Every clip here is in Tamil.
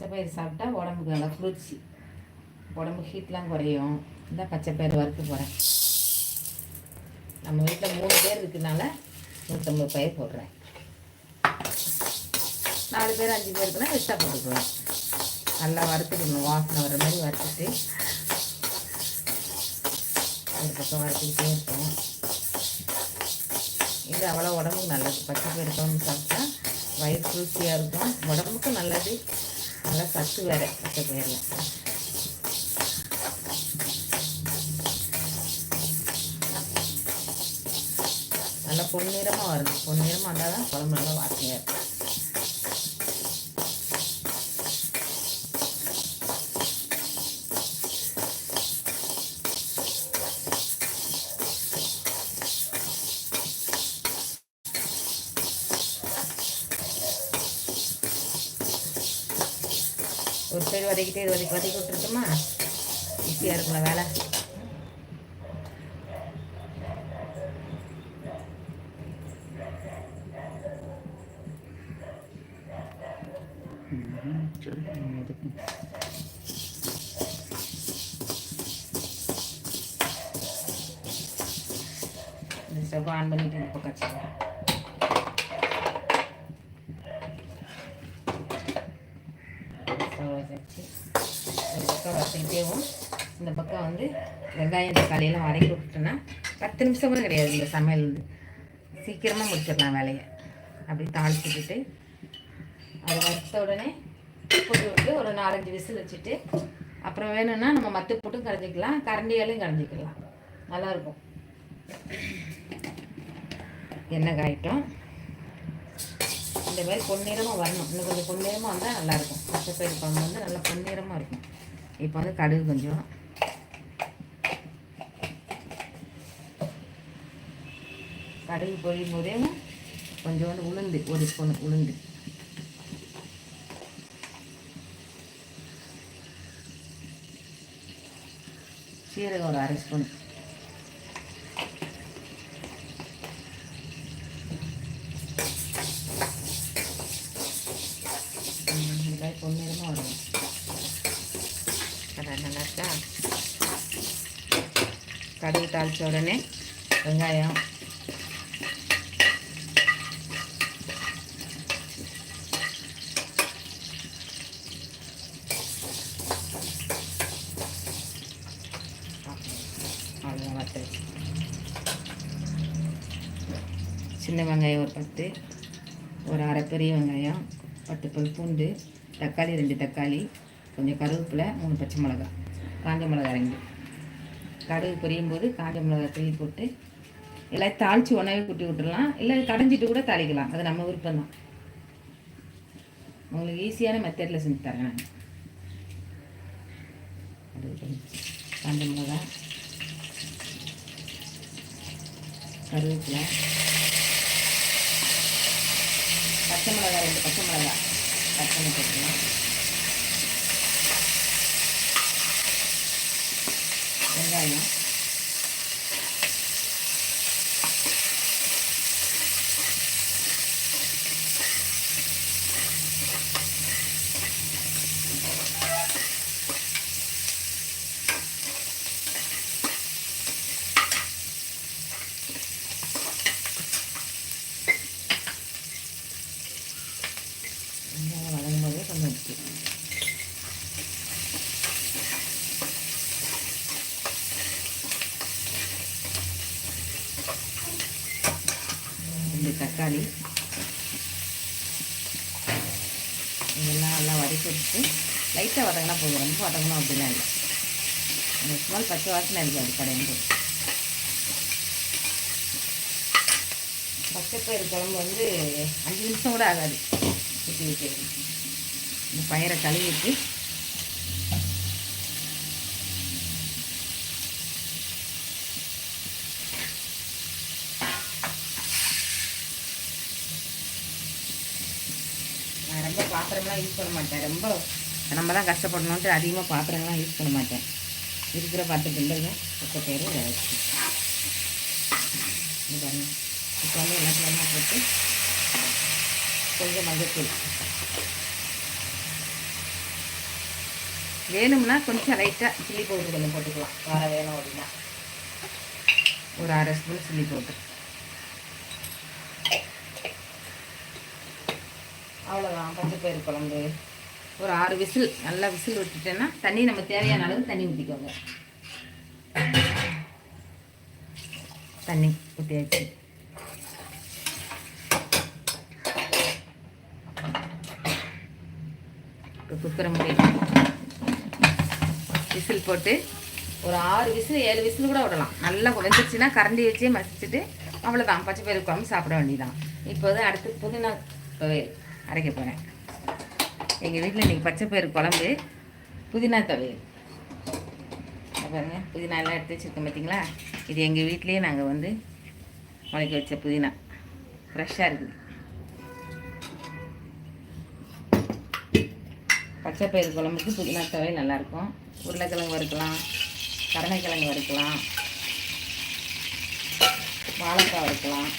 பச்சை பயிறு சாப்பிட்டா உடம்புக்கு நல்லா குளிர்ச்சி. உடம்பு ஹீட்லாம் குறையும். இந்த பச்சைப்பயிறு வறுத்து வறுக்க போகிறேன் நம்ம வீட்டில் மூணு பேர் இருக்கிறதுனால நூற்றம்பது பயிர் போடுறேன். நாலு பேர் அஞ்சு பேருக்குன்னா எக்ஸ்ட்ரா போட்டுக்கலாம் நல்லா வறுத்துக்கணும். வாசனை வர மாதிரி வறுத்துட்டு ஒரு பக்கம் வறுத்துக்கிட்டே இருப்போம். இது அவ்வளோ உடம்புக்கு நல்லது. பச்சை பயிர் குழம்பு சாப்பிட்டா வயிறு குளிர்ச்சியாக இருக்கும். உடம்புக்கும் நல்லது. நல்லா சத்து வேறு பச்சை பயிரில் நல்லா பொன்னிறமாக வரணும். பொன்னிறமாக இருந்தால் தான் குழம்பு நல்லா வாசனையாக இருக்கும். ஒரு சைடு வதக்கிட்டே இது வதக்கி வதக்கி விட்டுருட்டுமா ஈஸியாக இருக்கும்ல வேலை இந்த ஸ்டவ் ஆன் பண்ணிட்டு இந்த பக்கம் இந்த பக்கம் வந்து வெங்காயம் தக்காளியெல்லாம் வதக்கி விட்டுட்டோன்னா பத்து நிமிஷம் கூட கிடையாது இந்த சமையல் வந்து. சீக்கிரமாக முடிச்சிடலாம் வேலையை. அப்படி தாளிச்சுக்கிட்டு அதை வறுத்த உடனே போட்டு விட்டு ஒரு நாலஞ்சு விசில் வச்சுட்டு அப்புறம் வேணும்னா நம்ம மத்து போட்டும் கரைஞ்சிக்கலாம் கரண்டியாலையும் கரைஞ்சிக்கலாம். நல்லாயிருக்கும். எண்ணெய் காயிட்டோம். இந்த மாதிரி பொன்னிறமாக வரணும். இன்னும் கொஞ்சம் பொன்னிறமாக வந்தால் நல்லாயிருக்கும். பச்சைப்பயிறு குழம்பு வந்து நல்லா பொன்னிறமாக இருக்கும். இப்போ வந்து கடுகு கொஞ்சம் கடுகு பொரியும் போதேவும் கொஞ்சோண்டு உளுந்து ஒரு ஸ்பூன் உளுந்து. சீரகம் ஒரு அரை ஸ்பூன். வெங்காயம் பொன்னிறமாக வரும் அதான் நல்லா இருக்கா? கடுகு தாளித்த உடனே வெங்காயம் அவ்வளோதான் வறுத்து சின்ன வெங்காயம் ஒரு பத்து ஒரு அரை பெரிய வெங்காயம் பத்து பல் பூண்டு தக்காளி ரெண்டு தக்காளி கொஞ்சம் கருவேப்பிலை மூணு பச்சை மிளகா காஞ்ச மிளகா ரெண்டு. கடுகு பொரியும் போது காஞ்ச மிளகா தள்ளி போட்டு எல்லாம் தாளித்து உணவே குட்டி விட்டுடலாம் இல்லை கடைஞ்சிட்டு கூட தாளிக்கலாம். அது நம்ம விருப்பம் தான். உங்களுக்கு ஈஸியான மெத்தடில் செஞ்சு தரேன் நான். காஞ்ச மிளகா கருவேப்பிலை பச்சை மிளகாய் ரெண்டு பச்சை மிளகாய் கட் பண்ணி போட்டுக்கலாம். வெங்காயம் வெங்காயம் வதங்கும் போதே கொஞ்சம் உப்பு ரெண்டு தக்காளி. இதெல்லாம் நல்லா வதக்கி விட்டு லைட்டாக வதங்கினா போதும். ரொம்ப வதங்கணும் அப்படிலாம் இல்லை. அந்த ஸ்மெல் பச்சை வாசனை இருக்காது கடையும் பச்சைப்பயிறு குழம்பு வந்து அஞ்சு நிமிஷம் கூட ஆகாது. ஊற்றி இந்த பயிரை கழுவிட்டு நான் ரொம்ப பாத்திரம்லாம் யூஸ் பண்ண மாட்டேன். ரொம்ப நம்ம தான் கஷ்டப்படணுன்ட்டு அதிகமாக பாத்திரங்கள்லாம் யூஸ் பண்ண மாட்டேன். இருக்கிற பாத்திரத்துலேருந்து பச்சைப்பயிறு இதை வச்சு இப்போ வந்து எல்லாத்தையும் போட்டு கொஞ்சம் மஞ்சத்தூள். வேணும்னா கொஞ்சம் லைட்டாக சில்லி பவுடர் கொஞ்சம் போட்டுக்கலாம். வாரம் வேணும் அப்படின்னா. ஒரு அரை ஸ்பூன் சில்லி பவுடர் அவ்வளோதான் பச்சைப்பயிறு குழம்பு. ஒரு ஆறு விசில் நல்லா விசில் விட்டுட்டேன்னா தண்ணி நம்ம தேவையான அளவு தண்ணி ஊற்றிக்கோங்க தண்ணி ஊற்றியாச்சு இப்போ குக்கரை முடியும் விசில் போட்டு ஒரு ஆறு விசில் ஏழு விசில் கூட விடலாம். நல்லா வெந்துச்சுன்னா கரண்டி வச்சே மசிச்சுட்டு அவ்வளோதான் பச்சை பயிறு குழம்பு சாப்பிட வேண்டியதான் இப்போ தான் அடுத்து புதினா துவையல் அரைக்க போகிறேன் எங்கள் வீட்டில் இன்றைக்கி பச்சை பயிறு குழம்பு புதினா துவையல். இதை பாருங்க புதினா எல்லாம் எடுத்து வச்சுருக்கோம் பார்த்தீங்களா இது எங்கள் வீட்லேயே நாங்கள் வந்து முளைக்க வச்ச புதினா. ஃப்ரெஷ்ஷாக இருக்குது. பச்சை பயிறு குழம்புக்கு புதினா துவையல் நல்லாயிருக்கும். உருளைக்கிழங்கு வறுக்கலாம் கருணைக்கிழங்கு வறுக்கலாம் வாழைக்காய் வறுக்கலாம்.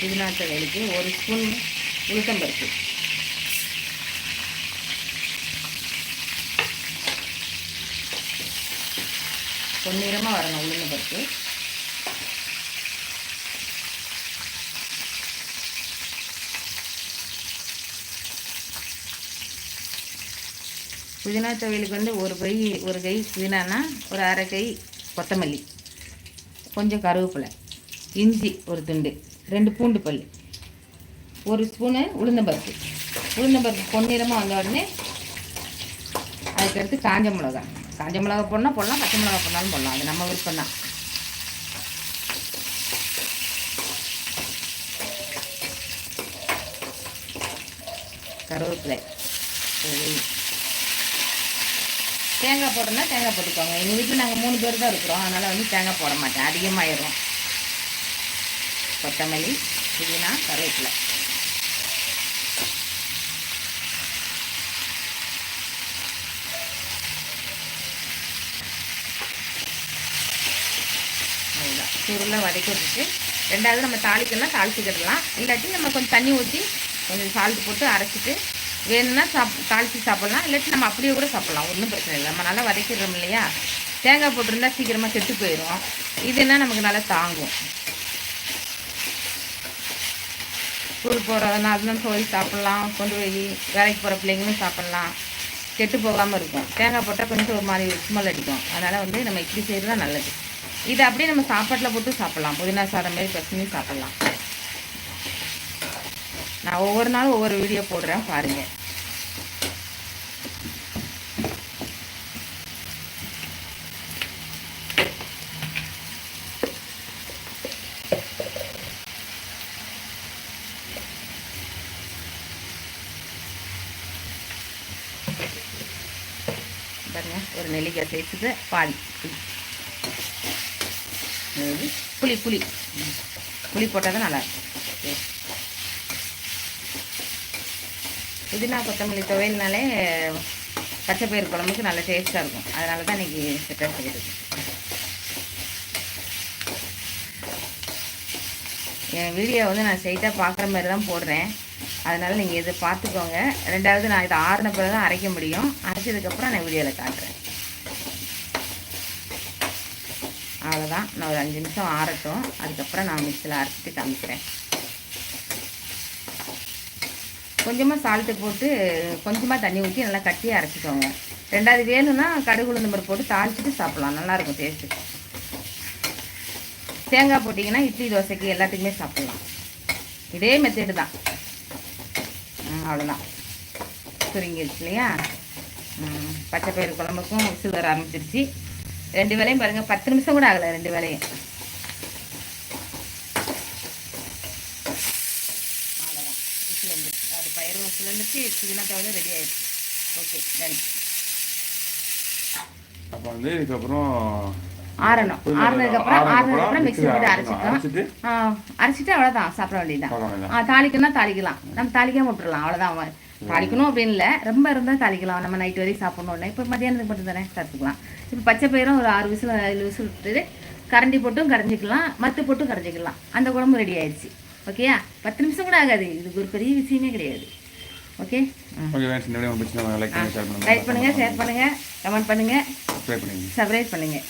புதினா துவையலுக்கு ஒரு ஸ்பூன் உளுத்தம்பருப்பு. பொன்னிறமாக வரணும் உளுந்த பருப்பு புதினா துவையலுக்கு வந்து ஒரு கை ஒரு கை புதினானா ஒரு அரை கை கொத்தமல்லி கொஞ்சம் கருவேப்பிலை இஞ்சி ஒரு துண்டு. ரெண்டு பூண்டு பல் ஒரு ஸ்பூனு உளுந்தம்பருப்பு உளுந்தம்பருப்பு பொன்னிறமாக வந்த உடனே அதுக்கடுத்து காஞ்ச மிளகா. காஞ்ச மிளகா போடணும் போடலாம் பச்சை மிளகா போடனாலும் போடலாம். அது நம்ம விருப்பம் தான். கருவேப்பிலை. தேங்காய் போட்டோம்னா தேங்காய் போட்டுக்கோங்க. எங்கள் வீட்டில் நாங்கள் மூணு பேர் தான் இருக்கிறோம். அதனால் வந்து தேங்காய் போட மாட்டேன். அதிகமாகிடும் கொத்தமல்லி புதினா கருவேப்பிலை. அவ்வளோதான் வதக்கி விட்டுட்டு ரெண்டாவது நம்ம தாளிக்கலாம் தாளிச்சுக்கிடலாம் இல்லாட்டி நம்ம கொஞ்சம் தண்ணி ஊற்றி கொஞ்சம் சால்ட்டு போட்டு அரைச்சிட்டு வேணும்னா சாப் தாளித்து சாப்பிட்லாம். இல்லாட்டி நம்ம அப்படியே கூட சாப்பிட்லாம். ஒன்றும் பிரச்சனை இல்லை. நம்ம நல்லா வதக்கிடுறோம் இல்லையா? தேங்காய் போட்டிருந்தா சீக்கிரமாக கெட்டு போயிடும் இதுன்னா நமக்கு நல்லா தாங்கும். ஸ்கூல் போகிறதுனா அதுலாம் போய் சாப்பிட்லாம். கொண்டு போய் வேலைக்கு போகிற பிள்ளைங்களும் சாப்பிட்லாம். கெட்டு போகாமல் இருக்கும். தேங்காய் போட்டால் கொஞ்சம் ஒரு மாதிரி ஸ்மெல் அடிக்கும். அதனால் வந்து நம்ம இப்படி செய்கிறது தான் நல்லது. இதை அப்படியே நம்ம சாப்பாட்டில் போட்டு சாப்பிட்லாம். புதினா சாதம் மாதிரி பசங்க சாப்பிட்லாம். நான் ஒவ்வொரு நாளும் ஒவ்வொரு வீடியோ போடுறேன் பாருங்கள் ஒரு நெல்லிக்காய் சைஸுக்கு பாதி அதாவது புளி புளி. புளி போட்டால் தான் நல்லாயிருக்கும் புதினா கொத்தமல்லி துவையல்னாலே பச்சை பயிறு குழம்புக்கு நல்ல டேஸ்ட்டாக இருக்கும். அதனால தான் இன்றைக்கி செட்டாக செய்யுது என் வீடியோ வந்து நான் ஸ்ட்ரைட்டாக பார்க்குற மாதிரி தான் போடுறேன். அதனால் நீங்கள் இதை பார்த்துக்கோங்க. ரெண்டாவது நான் இதை ஆறின பிறகு தான் அரைக்க முடியும். அரைச்சதுக்கப்புறம் நான் வீடியோவில் காட்டுறேன். அவ்வளோதான் நான் ஒரு அஞ்சு நிமிஷம் ஆறட்டும். அதுக்கப்புறம் நான் மிக்சியில் அரைச்சிட்டு காமிக்கிறேன். கொஞ்சமாக சால்ட்டு போட்டு கொஞ்சமாக தண்ணி ஊற்றி நல்லா கட்டி அரைச்சிக்கோங்க. ரெண்டாவது வேணும்னா கடுகு உளுந்து பருப்பு போட்டு தாளிச்சிட்டு சாப்பிட்லாம். நல்லாயிருக்கும் டேஸ்ட்டு தேங்காய் போட்டிங்கன்னா இட்லி தோசைக்கு எல்லாத்துக்குமே சாப்பிட்லாம். இதே மெத்தேடு தான். அவ்வளோதான் சுருங்கிடுச்சு இல்லையா? பச்சைப்பயிறு பச்சை பயிறு குழம்புக்கும் விசில் வர ஆரம்பிச்சிருச்சு ரெண்டு வேலையும் பாருங்கள் பத்து நிமிஷம் கூட ஆகலை ரெண்டு வேலையும் அவ்வளோதான் விசில் அது பயிரும் சிலந்துச்சு வந்துருச்சு. தவிர ரெடி ஆயிடுச்சு. ஓகே டன் அப்போ வந்து இதுக்கப்புறம் ஆறணும். ஆறுனதுக்கப்புறம் ஆறுனதுக்கப்புறம் மிக்ஸி போட்டு. அரைச்சிக்கலாம் அரைச்சிட்டு? ஆ, அரைச்சிட்டு அவ்வளோதான் சாப்பிட வேண்டியதுதான். தாளிக்கணும்னா தாளிக்கலாம். நம்ம தாளிக்காம விட்டுறலாம் அவ்வளோதான் தாளிக்கணும் அப்படின்னு இல்லை. ரொம்ப இருந்தால் தாளிக்கலாம். நம்ம நைட் வரையும் சாப்பிடணும்ல இப்போ மத்தியானத்துக்கு மட்டும் தானே சாப்பிட்டுக்கலாம் இப்போ பச்சை பயிரும் ஒரு ஆறு விசில் ஏழு விசில் விட்டுட்டு கரண்டி போட்டும் கரைஞ்சிக்கலாம். மத்து போட்டும் கரைஞ்சிக்கலாம். அந்த குழம்பு ரெடி ஆயிடுச்சு. ஓகேயா பத்து நிமிஷம் கூட ஆகாது. இது ஒரு பெரிய விஷயமே கிடையாது. ஓகே லைக் பண்ணுங்கள் ஷேர் பண்ணுங்கள் கமெண்ட் பண்ணுங்கள் சப்ஸ்கிரைப் பண்ணுங்க சப்ஸ்கிரைப் பண்ணுங்கள்